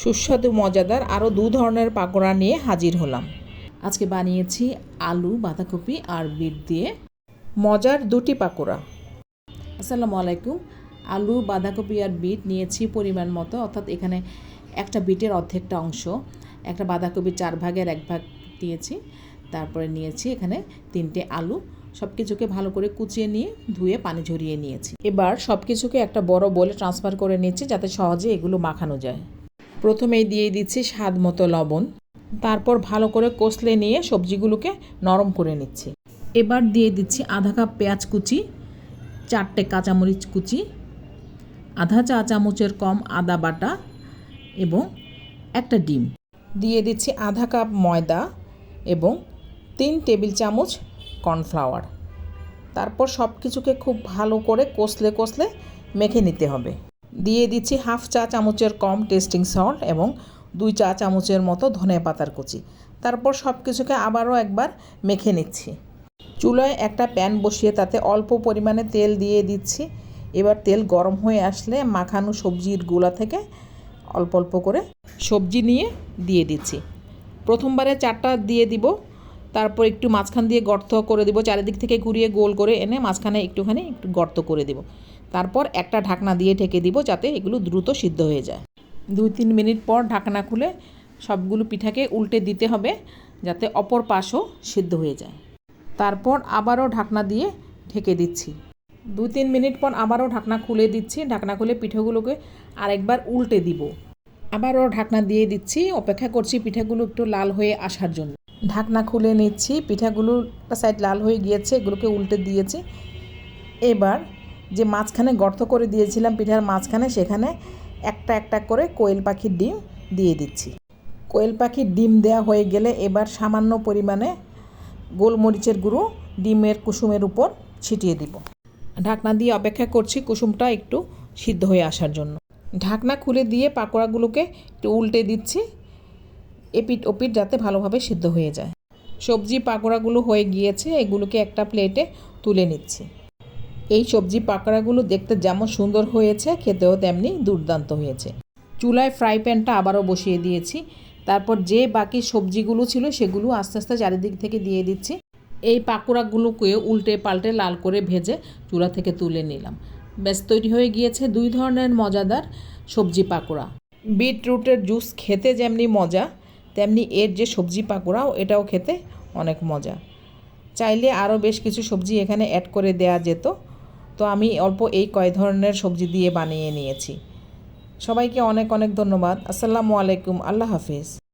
সুস্বাদু, মজাদার আরও দু ধরনের পাকোড়া নিয়ে হাজির হলাম। আজকে বানিয়েছি আলু, বাঁধাকপি আর বিট দিয়ে মজার দুটি পাকোড়া। আসসালামু আলাইকুম। আলু, বাঁধাকপি আর বিট নিয়েছি পরিমাণ মতো, অর্থাৎ এখানে একটা বিটের অর্ধেকটা অংশ। একটা বাঁধাকপির চার ভাগের এক ভাগ দিয়েছি। তারপরে নিয়েছি এখানে তিনটে আলু। সব কিছুকে ভালো করে কুচিয়ে নিয়ে ধুয়ে পানি ঝরিয়ে নিয়েছি। এবার সব কিছুকে একটা বড় বলে ট্রান্সফার করে নিচ্ছি, যাতে সহজে এগুলো মাখানো যায়। প্রথমেই দিয়ে দিচ্ছি স্বাদ মতো লবণ। তারপর ভালো করে কষলে নিয়ে সবজিগুলোকে নরম করে নিচ্ছি। এবার দিয়ে দিচ্ছি আধা কাপ পেঁয়াজ কুচি, চারটে কাঁচামরিচ কুচি, আধা চা চামচের কম আদা বাটা এবং একটা ডিম। দিয়ে দিচ্ছি আধা কাপ ময়দা এবং তিন টেবিল চামচ কর্নফ্লাওয়ার। তারপর সব কিছুকে খুব ভালো করে কষলে কষলে মেখে নিতে হবে। দিয়ে দিচ্ছি হাফ চা চামচের কম টেস্টিং সল্ট এবং দুই চা চামচের মতো ধনে পাতার কুচি। তারপর সব কিছুকে আবারও একবার মেখে নিচ্ছি। চুলায় একটা প্যান বসিয়ে তাতে অল্প পরিমাণে তেল দিয়ে দিচ্ছি। এবার তেল গরম হয়ে আসলে মাখানো সবজির গোলা থেকে অল্প অল্প করে সবজি নিয়ে দিয়ে দিচ্ছি। প্রথমবারে চারটা দিয়ে দিব তারপর একটু মাঝখান দিয়ে গর্ত করে দেবো, চারিদিক থেকে ঘুরিয়ে গোল করে এনে মাঝখানে একটুখানি একটু গর্ত করে দেবো। তারপর একটা ঢাকনা দিয়ে ঢেকে দিব যাতে এগুলো দ্রুত সিদ্ধ হয়ে যায়। দুই তিন মিনিট পর ঢাকনা খুলে সবগুলো পিঠাকে উল্টে দিতে হবে যাতে অপর পাশও সিদ্ধ হয়ে যায়। তারপর আবারও ঢাকনা দিয়ে ঢেকে দিচ্ছি। দু তিন মিনিট পর আবারও ঢাকনা খুলে দিচ্ছি। ঢাকনা খুলে পিঠাগুলোকে আরেকবার উল্টে দিব। আবারও ঢাকনা দিয়ে দিচ্ছি। অপেক্ষা করছি পিঠাগুলো একটু লাল হয়ে আসার জন্য। ঢাকনা খুলে নিচ্ছি। পিঠাগুলো সাইড লাল হয়ে গিয়েছে, এগুলোকে উল্টে দিয়েছি। এবার যে মাঝখানে গর্ত করে দিয়েছিলাম পিঠার মাঝখানে, সেখানে একটা একটা করে কোয়েল পাখির ডিম দিয়ে দিচ্ছি। কোয়েল পাখির ডিম দেওয়া হয়ে গেলে এবার সামান্য পরিমাণে গোলমরিচের গুঁড়ো, ডিমের কুসুমের উপর ছিটিয়ে দিব। ঢাকনা দিয়ে অপেক্ষা করছি কুসুমটা একটু সিদ্ধ হয়ে আসার জন্য। ঢাকনা খুলে দিয়ে পাকোড়াগুলোকে একটু উল্টে দিচ্ছি। এপিট ওপিট যাতে ভালোভাবে সিদ্ধ হয়ে যায়। সবজি পাকোড়াগুলো হয়ে গিয়েছে, এগুলোকে একটা প্লেটে তুলে নিচ্ছি। এই সবজি পাকোড়াগুলো দেখতে যেমন সুন্দর হয়েছে, খেতেও তেমনি দুর্দান্ত হয়েছে। চুলায় ফ্রাই প্যানটা আবারও বসিয়ে দিয়েছি। তারপর যে বাকি সবজিগুলো ছিল, সেগুলো আস্তে আস্তে চারিদিক থেকে দিয়ে দিচ্ছি। এই পাকোড়াগুলোকে উল্টে পাল্টে লাল করে ভেজে চুলা থেকে তুলে নিলাম। ব্যাস, তৈরি হয়ে গিয়েছে দুই ধরনের মজাদার সবজি পাকোড়া। বিটরুটের জুস খেতে যেমনি মজা তেমনি এর যে সবজি পাকোড়াও, এটাও খেতে অনেক মজা। চাইলে আরও বেশ কিছু সবজি এখানে অ্যাড করে দেয়া যেত। তো আমি অল্প এই কয় ধরনের সবজি দিয়ে বানিয়ে নিয়েছি। সবাইকে অনেক অনেক ধন্যবাদ। আসসালামু আলাইকুম। আল্লাহ হাফিজ।